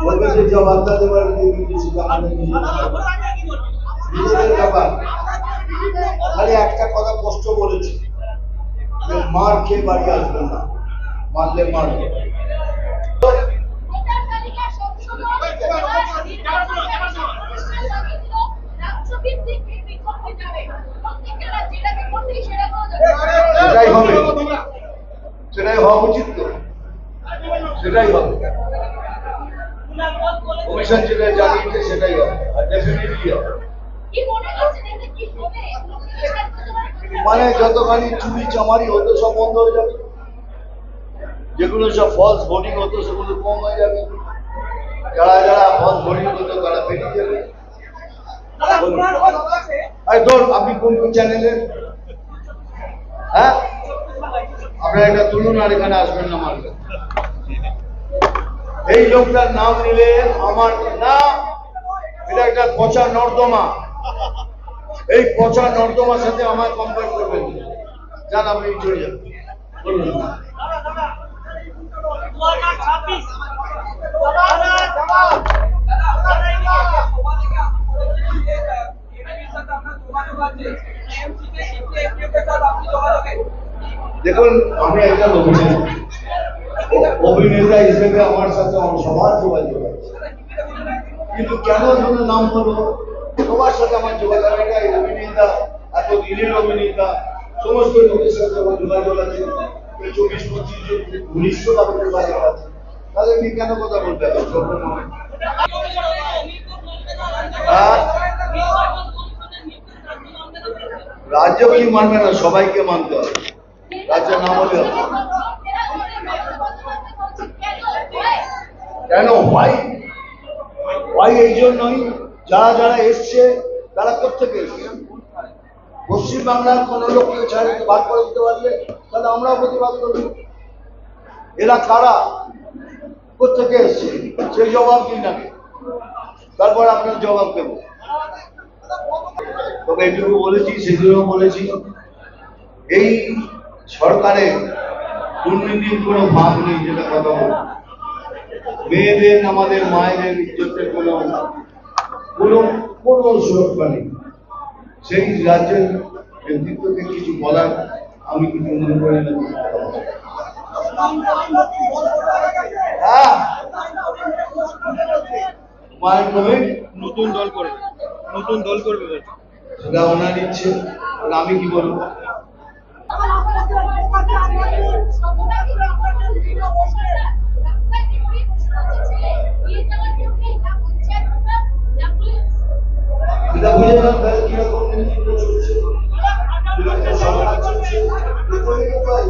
বলবে যে নিজেদের ব্যাপার? খালি একটা কথা কষ্ট মার খেয়ে বাড়ি না। মারলে সেটাই হবে। সেটাই হওয়া উচিত তো। সেটাই হবে। কমিশন যেটা জানিয়েছে সেটাই হবে, আর ডেফিনেটলি হবে। মনে যতখানি চুরি চামারি হতো সব বন্ধ হয়ে যাবে। যেগুলো সব ফলস ভোটিং হতো সেগুলো কম হয়ে যাবে। যারা যারা ফলস ভোটিং হতো তারা বেরিয়ে যাবে। আপনি কোন কোন চ্যানেলের হ্যাঁ? আপনারা এটা তুলুন আর এখানে আসবেন না আমার কাছে। এই লোকটার নাম নিলে আমার না, এটা একটা পচা নর্দমা। এই পচা নর্দমার সাথে আমার কম্পেয়ার করবেন। যান, আপনি চলে যান। দেখুন, আমি একজন অভিনেতা। অভিনেতা হিসেবে আমার সাথে সবার যোগাযোগ আছে। কিন্তু কেন যেন নাম হলো? সবার সাথে আমার যোগাযোগ এটা অভিনেতা, এত দিনের অভিনেতা, সমস্ত লোকের সাথে আমার যোগাযোগ আছে। চব্বিশ, পঁচিশ জন ঘনিষ্ঠ তাদের যোগাযোগ আছে। তাদের নিয়ে কেন কথা বলতে হবে? রাজ্য কি মানবে না? সবাইকে মানতে হবে। রাজ্য না হলে কেন? ভাই ভাই এই জন্যই? যারা যারা এসছে, তারা কোথেকে এসছে? পশ্চিম বাংলার কোন লোককে ছাড় বার করে দিতে পারলে, তাহলে আমরাও প্রতিবাদ করব। এরা কারা? কোথেকে এসছে? সেই জবাব দিন আগে। তারপর আপনার জবাব দেব। তবে এটুকু বলেছি সেগুলো বলেছি। এই সরকারের দুর্নীতির কোনো ভাগ নেই, যেটা কথা বলব মেয়েদের আমাদের মায়েদের ইজ্জতের কোনো কোনো কোনো সুরক্ষা নেই। সেই রাজ্যের নেতৃত্বকে কিছু বলার আমি কিছু মনে করি না। হ্যাঁ। মায়ের কবে? নতুন দল করবে নতুন দল করবে সেটা ওনার ইচ্ছে আমি কি বলব?